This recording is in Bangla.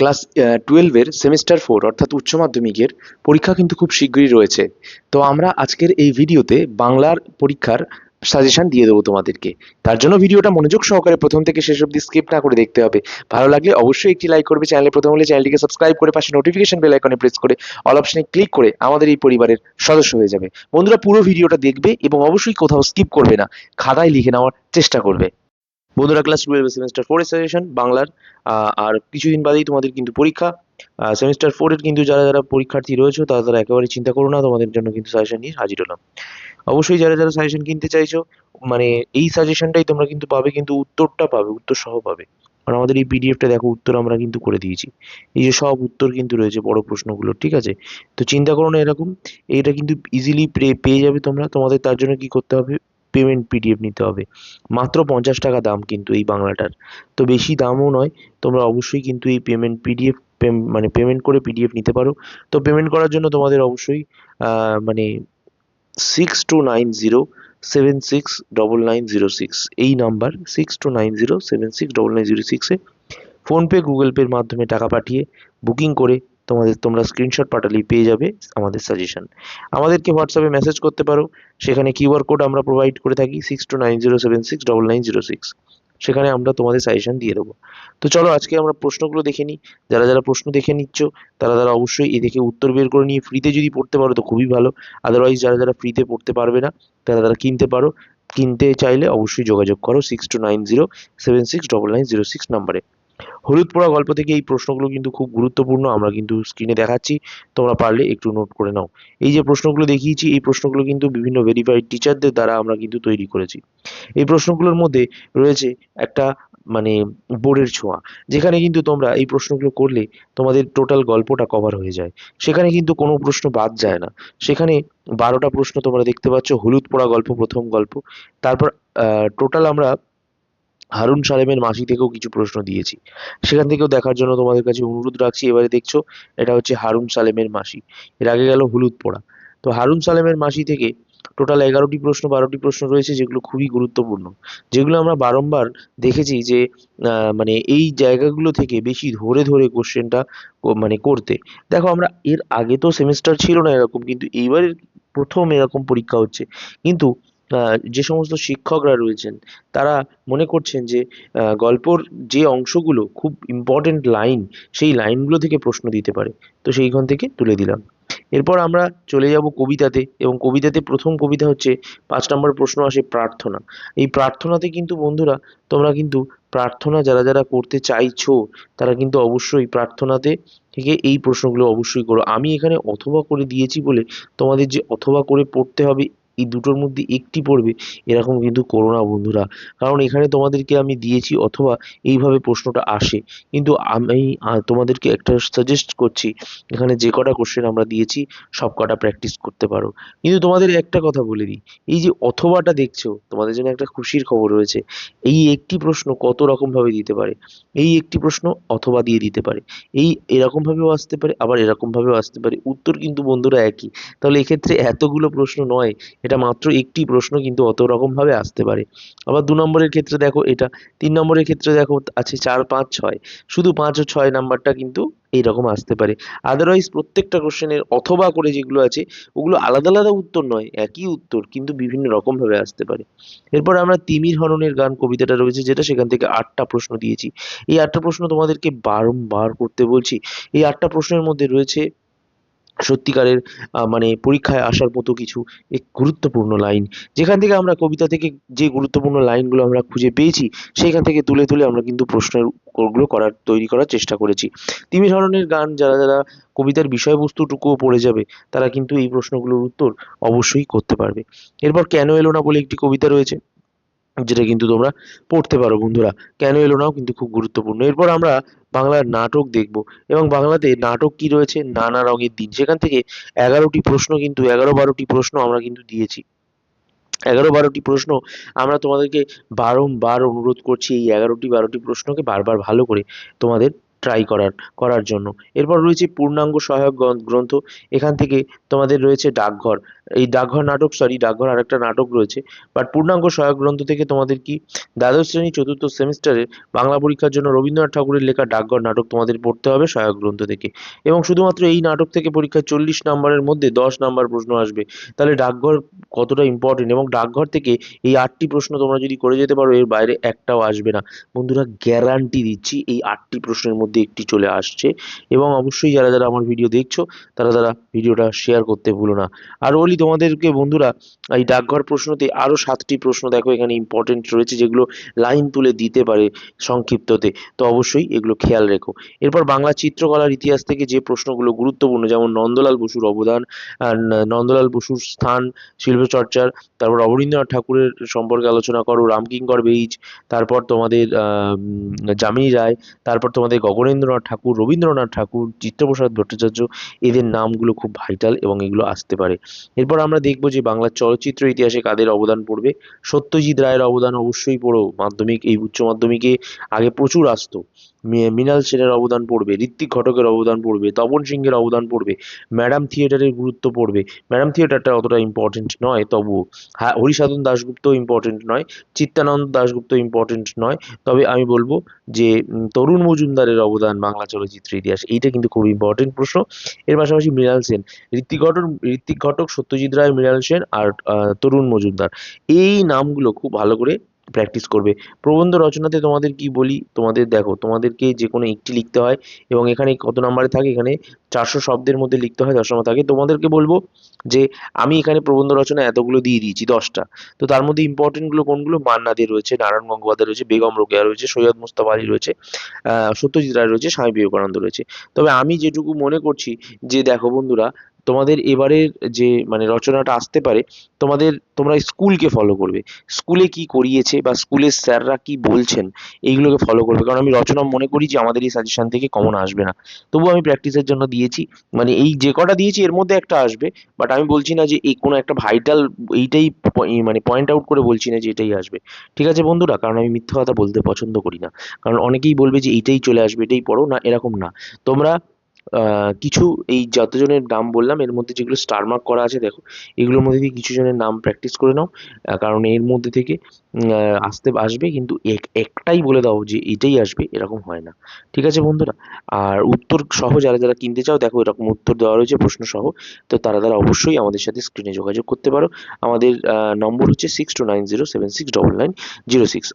ক্লাস টুয়েলভের সেমিস্টার ফোর অর্থাৎ উচ্চ মাধ্যমিকের পরীক্ষা কিন্তু খুব শীঘ্রই রয়েছে। তো আমরা আজকের এই ভিডিওতে বাংলার পরীক্ষার সাজেশন দিয়ে দেবো তোমাদেরকে। তার জন্য ভিডিওটা মনোযোগ সহকারে প্রথম থেকে শেষ অবধি স্কিপ না করে দেখতে হবে। ভালো লাগলে অবশ্যই একটি লাইক করবে চ্যানেলে প্রথম হলে চ্যানেলটিকে সাবস্ক্রাইব করে পাশে নোটিফিকেশন বেল আইকনে প্রেস করে অল অপশনে ক্লিক করে আমাদের এই পরিবারের সদস্য হয়ে যাবে। বন্ধুরা পুরো ভিডিওটা দেখবে এবং অবশ্যই কোথাও স্কিপ করবে না। খাতায় লিখে নেওয়ার চেষ্টা করবে। বন্ধুরা ক্লাস টুয়েলভ সেমিস্টার ফোরের সাজেশন বাংলার আর কিছুদিন বাদেই তোমাদের কিন্তু পরীক্ষা। সেমিস্টার ফোরের কিন্তু যারা যারা পরীক্ষার্থী রয়েছে, তারা তারা একেবারে চিন্তা করো না, তোমাদের জন্য কিন্তু সাজেশন নিয়ে হাজির হলাম। অবশ্যই যারা যারা সাজেশন কিনতে চাইছো মানে এই সাজেশনটাই তোমরা কিন্তু পাবে, কিন্তু উত্তরটা পাবে, উত্তর সহ পাবে। আর আমাদের এই পিডিএফটা দেখো, উত্তর আমরা কিন্তু করে দিয়েছি। এই যে সব উত্তর কিন্তু রয়েছে বড় প্রশ্নগুলো ঠিক আছে? তো চিন্তা করো না এরকম, এটা কিন্তু ইজিলি পেয়ে যাবে তোমরা। তোমাদের তার জন্য কি করতে হবে? পেমেন্ট পিডিএফ নিতে হবে। মাত্র পঞ্চাশ টাকা দাম কিন্তু এই বাংলাটার। তো বেশি দামও নয়, তোমরা অবশ্যই কিন্তু এই পেমেন্ট পিডিএফ মানে পেমেন্ট করে পিডিএফ নিতে পারো। তো পেমেন্ট করার জন্য তোমাদের অবশ্যই মানে six two nine zero seven six double nine zero six এই number six two nine zero seven six double nine zero সিক্সে ফোনপে গুগল পের মাধ্যমে টাকা পাঠিয়ে বুকিং করে তোমাদের, তোমরা স্ক্রিনশট পাঠালেই পেয়ে যাবে আমাদের সাজেশন আমাদেরকে হোয়াটসঅ্যাপে মেসেজ করতে পারো। সেখানে কিউআর কোড আমরা প্রোভাইড করে থাকি six two nine zero seven six double nine zero six সেখানে আমরা তোমাদের সাজেশন দিয়ে দেবো। তো চলো আজকে আমরা প্রশ্নগুলো দেখে নিই। যারা যারা প্রশ্ন দেখে নিচ্ছ, তারা তারা অবশ্যই এ দেখে উত্তর বের করে নিয়ে ফ্রিতে যদি পড়তে পারো তো খুবই ভালো। আদারওয়াইজ যারা যারা ফ্রিতে পড়তে পারবে না, তারা তারা কিনতে পারো। কিনতে চাইলে অবশ্যই যোগাযোগ করো six two nine zero seven six double nine zero six নাম্বারে হলুদ পোড়া গল্প থেকে এই প্রশ্নগুলো কিন্তু খুব গুরুত্বপূর্ণ, আমরা কিন্তু স্ক্রিনে দেখাচ্ছি। তোমরা পারলে একটু নোট করে নাও। এই যে প্রশ্নগুলো দেখিয়েছি, এই প্রশ্নগুলো কিন্তু বিভিন্ন ভেরিফাইড টিচারদের দ্বারা আমরা কিন্তু তৈরি করেছি। এই প্রশ্নগুলোর মধ্যে রয়েছে একটা মানে বোর্ডের ছোঁয়া, যেখানে কিন্তু তোমরা এই প্রশ্নগুলো করলে তোমাদের টোটাল গল্পটা কভার হয়ে যায়। সেখানে কিন্তু কোনো প্রশ্ন বাদ যায় না। সেখানে বারোটা প্রশ্ন তোমরা দেখতে পাচ্ছ, হলুদ পোড়া গল্প, প্রথম গল্প। তারপর টোটাল আমরা হারুন সালেমের মাসি থেকেও কিছু প্রশ্ন দিয়েছি। সেখান থেকেও দেখার জন্য তোমাদের কাছে অনুরোধ রাখছি, এবারে দেখছ, এটা হচ্ছে হারুন সালেমের মাসি। এর আগে গেল হলুদ পোড়া। তো হারুন সালেমের মাসি থেকে টোটাল এগারোটি প্রশ্ন, বারোটি প্রশ্ন রয়েছে, যেগুলো খুবই গুরুত্বপূর্ণ। যেগুলো আমরা বারংবার দেখেছি যে মানে এই জায়গাগুলো থেকে বেশি ধরে ধরে কোশ্চেনটা মানে করতে। দেখো, আমরা এর আগে তো সেমিস্টার ছিল না এরকম, কিন্তু এইবারের প্রথম এরকম পরীক্ষা হচ্ছে। কিন্তু যে সমস্ত শিক্ষকরা রয়েছেন, তারা মনে করছেন যে গল্পর যে অংশগুলো খুব ইম্পর্টেন্ট লাইন সেই লাইনগুলো থেকে প্রশ্ন দিতে পারে। তো সেইখান থেকে তুলে দিলাম। এরপর আমরা চলে যাব কবিতাতে এবং কবিতাতে প্রথম কবিতা হচ্ছে, পাঁচ নম্বর প্রশ্ন আসে প্রার্থনা। এই প্রার্থনাতে কিন্তু বন্ধুরা, তোমরা কিন্তু প্রার্থনা যারা যারা করতে চাইছো, তারা কিন্তু অবশ্যই প্রার্থনাতে থেকে এই প্রশ্নগুলো অবশ্যই করো। আমি এখানে অথবা করে দিয়েছি বলে তোমাদের যে অথবা করে পড়তে হবে এই দুটোর মধ্যে একটি পড়বে, এরকম কিন্তু করো না বন্ধুরা। কারণ এখানে তোমাদেরকে আমি দিয়েছি অথবা এইভাবে প্রশ্নটা আসে। কিন্তু আমি তোমাদেরকে একটা সাজেস্ট করছি, এখানে যে কটা কোশ্চেন আমরা দিয়েছি, সব কটা প্র্যাকটিস করতে পারো। কিন্তু তোমাদের একটা কথা বলে দিই, এই যে অথবাটা দেখছ, তোমাদের জন্য একটা খুশির খবর রয়েছে, এই একটি প্রশ্ন কত রকম ভাবে দিতে পারে? এই একটি প্রশ্ন অথবা দিয়ে দিতে পারে। এই এরকম ভাবেও আসতে পারে, আবার এরকম ভাবেও আসতে পারে। উত্তর কিন্তু বন্ধুরা একই। তাহলে এক্ষেত্রে এতগুলো প্রশ্ন নয় এটা মাত্র একটি প্রশ্ন, কিন্তু অত রকম ভাবে আসতে পারে। আবার দু নম্বরের ক্ষেত্রে দেখো এটা, তিন নম্বরের ক্ষেত্রে দেখো আছে চার, পাঁচ, ছয়। শুধু পাঁচ ও ছয় নাম্বারটা কিন্তু এইরকম আসতে পারে। আদারওয়াইজ প্রত্যেকটা কোশ্চেনের অথবা করে যেগুলো আছে, ওগুলো আলাদা আলাদা উত্তর নয়, একই উত্তর, কিন্তু বিভিন্ন রকম ভাবে আসতে পারে। এরপর আমরা তিমির হরণের গান কবিতাটা রয়েছে, যেটা সেখান থেকে আটটা প্রশ্ন দিয়েছি। এই আটটা প্রশ্ন তোমাদেরকে বারংবার করতে বলছি। এই আটটা প্রশ্নের মধ্যে রয়েছে সত্যিকারের মানে পরীক্ষায় আসার মতো কিছু এক গুরুত্বপূর্ণ লাইন যেখান থেকে আমরা কবিতা থেকে যে গুরুত্বপূর্ণ লাইনগুলো আমরা খুঁজে পেয়েছি, সেইখান থেকে তুলে তুলে আমরা কিন্তু প্রশ্নের উত্তরগুলো করার, তৈরি করার চেষ্টা করেছি। তিমি ধরনের গান যারা যারা কবিতার বিষয়বস্তুটুকুও পড়ে যাবে, তারা কিন্তু এই প্রশ্নগুলোর উত্তর অবশ্যই করতে পারবে। এরপর কেন এলো না বলে একটি কবিতা রয়েছে। যেটা কিন্তু তোমরা পড়তে পারো বন্ধুরা। কেন এলো নাও কিন্তু খুব গুরুত্বপূর্ণ। এরপর আমরা বাংলার নাটক দেখব এবং বাংলাতে নাটক কি রয়েছে নানা রঙের দিন। সেখান থেকে এগারোটি প্রশ্ন কিন্তু, এগারো বারোটি প্রশ্ন আমরা কিন্তু দিয়েছি। এগারো বারোটি প্রশ্ন আমরা তোমাদেরকে বারংবার অনুরোধ করছি এই এগারোটি বারোটি প্রশ্নকে বারবার ভালো করে তোমাদের ট্রাই করার করার জন্য। এরপর রয়েছে পূর্ণাঙ্গ সহায়ক গ্রন- গ্রন্থ। এখান থেকে তোমাদের রয়েছে ডাকঘর। এই ডাকঘর নাটক সরি ডাকঘর আরেকটা নাটক রয়েছে। বাট পূর্ণাঙ্গ সহায়ক গ্রন্থ থেকে তোমাদের কি দ্বাদশ শ্রেণি চতুর্থ সেমিস্টারে বাংলা পরীক্ষার জন্য রবীন্দ্রনাথ ঠাকুরের লেখা ডাকঘর নাটক তোমাদের পড়তে হবে সহায়ক গ্রন্থ থেকে। এবং শুধুমাত্র এই নাটক থেকে পরীক্ষায় চল্লিশ নম্বরের মধ্যে দশ নাম্বার প্রশ্ন আসবে। তাহলে ডাকঘর কতটা ইম্পর্টেন্ট এবং ডাকঘর থেকে এই আটটি প্রশ্ন তোমরা যদি করে যেতে পারো, এর বাইরে একটাও আসবে না। বন্ধুরা গ্যারান্টি দিচ্ছি এই আটটি প্রশ্নের মধ্যে একটি চলে আসছে। এবং অবশ্যই যারা যারা আমার ভিডিও দেখছ, তারা তারা ভিডিওটা শেয়ার করতে ভুলো না। আর বলি তোমাদেরকে বন্ধুরা, এই ডাকঘর প্রশ্নতে আরও সাতটি প্রশ্ন দেখো, এখানে ইম্পর্টেন্ট রয়েছে, যেগুলো লাইন তুলে দিতে পারে সংক্ষিপ্ততে। তো অবশ্যই এগুলো খেয়াল রেখো। এরপর বাংলা চিত্রকলার ইতিহাস থেকে যে প্রশ্নগুলো গুরুত্বপূর্ণ, যেমন নন্দলাল বসুর অবদান নন্দলাল বসুর স্থান, শিল্পচর্চার, তারপর অবনীন্দ্রনাথ ঠাকুরের সম্পর্কে আলোচনা করো, রামকিঙ্কর বেইজ, তারপর তোমাদের যামিনী রায়, তারপর তোমাদের গগনেন্দ্রনাথ ঠাকুর, রবীন্দ্রনাথ ঠাকুর, চিত্রপ্রসাদ ভট্টাচার্য, এদের নামগুলো খুব ভাইটাল এবং এগুলো আসতে পারে। এরপর আমরা দেখব যে বাংলার চলচ্চিত্র ইতিহাসে কাদের অবদান পড়বে। সত্যজিৎ রায়ের অবদান অবশ্যই পড়ো, মাধ্যমিক, এই উচ্চ মাধ্যমিকে আগে প্রচুর আসতো। মৃণাল সেনের অবদান পড়বে, ঋত্বিক ঘটকের অবদান পড়বে, তপন সিংহের অবদান পড়বে, ম্যাডাম থিয়েটারের গুরুত্ব পড়বে। ম্যাডাম থিয়েটারটা অতটা ইম্পর্টেন্ট নয় তবুও। হ্যাঁ হরিসাধন দাশগুপ্ত ইম্পর্টেন্ট নয়, চিত্তানন্দ দাশগুপ্ত ইম্পর্টেন্ট নয়। তবে আমি বলব যে তরুণ মজুমদারের অবদান বাংলা চলচ্চিত্র ইতিহাস, এইটা কিন্তু খুব ইম্পর্টেন্ট প্রশ্ন। এর পাশাপাশি মৃণাল সেন, ঋত্বিক ঘটক ঋত্বিক ঘটক, সত্যজিৎ রায়, মৃণাল সেন আর তরুণ মজুমদার। এই নামগুলো খুব ভালো করে প্র্যাকটিস করবে। প্রবন্ধ রচনাতে তোমাদের কি বলি? তোমাদের দেখো, তোমাদেরকে যে কোনো একটি লিখতে হয় এবং এখানে কত নম্বরে থাকে? এখানে চারশো শব্দের মধ্যে লিখতে হয়, দশমা থাকে। তোমাদেরকে বলব যে, আমি এখানে প্রবন্ধ রচনা এতগুলো দিয়ে দিয়েছি, দশটা। তো তার মধ্যে ইম্পর্টেন্টগুলো কোনগুলো? মান্না দে রয়েছে, নারায়ণ গঙ্গোপাধ্যায় রয়েছে, বেগম রোকেয়া রয়েছে, সৈয়দ মুস্তাফা আলী রয়েছে সত্যজিৎ রায় রয়েছে, স্বামী বিবেকানন্দ রয়েছে। তবে আমি যেটুকু মনে করছি যে, দেখো বন্ধুরা তোমাদের এবারের যে মানে রচনাটা আসতে পারে, তোমাদের তোমরা স্কুলকে ফলো করবে। স্কুলে কি করিয়েছে বা স্কুলের স্যাররা কি বলছেন, এইগুলোকে ফলো করবে। কারণ আমি রচনা মনে করি যে আমাদের এই সাজেশন থেকে কমন আসবে না। তবুও আমি প্র্যাকটিসের জন্য দিয়েছি। মানে এই যে কটা দিয়েছি, এর মধ্যে একটা আসবে। বাট আমি বলছি না যে এই কোনো একটা ভাইটাল এইটাই মানে পয়েন্ট আউট করে বলছি না যে এটাই আসবে। ঠিক আছে বন্ধুরা? কারণ আমি মিথ্যা কথা বলতে পছন্দ করি না। কারণ অনেকেই বলবে যে এইটাই চলে আসবে, এটাই পড়ো। না, এরকম না। তোমরা কিছু এই যতজনের নাম বললাম, এর মধ্যে যেগুলো স্টার মার্ক করা আছে, দেখো, এগুলোর মধ্যে থেকে কিছু জনের নাম প্র্যাকটিস করে নাও। কারণ এর মধ্যে থেকে আসতে আসবে, কিন্তু এক- একটাই বলে দাও যে এটাই আসবে, এরকম হয় না। ঠিক আছে বন্ধুরা? আর উত্তর সহ যারা যারা কিনতে চাও, দেখো, এরকম উত্তর দেওয়া রয়েছে প্রশ্ন সহ। তো তারা তারা অবশ্যই আমাদের সাথে স্ক্রিনে যোগাযোগ করতে পারো। আমাদের নম্বর হচ্ছে six two nine zero seven six double nine zero six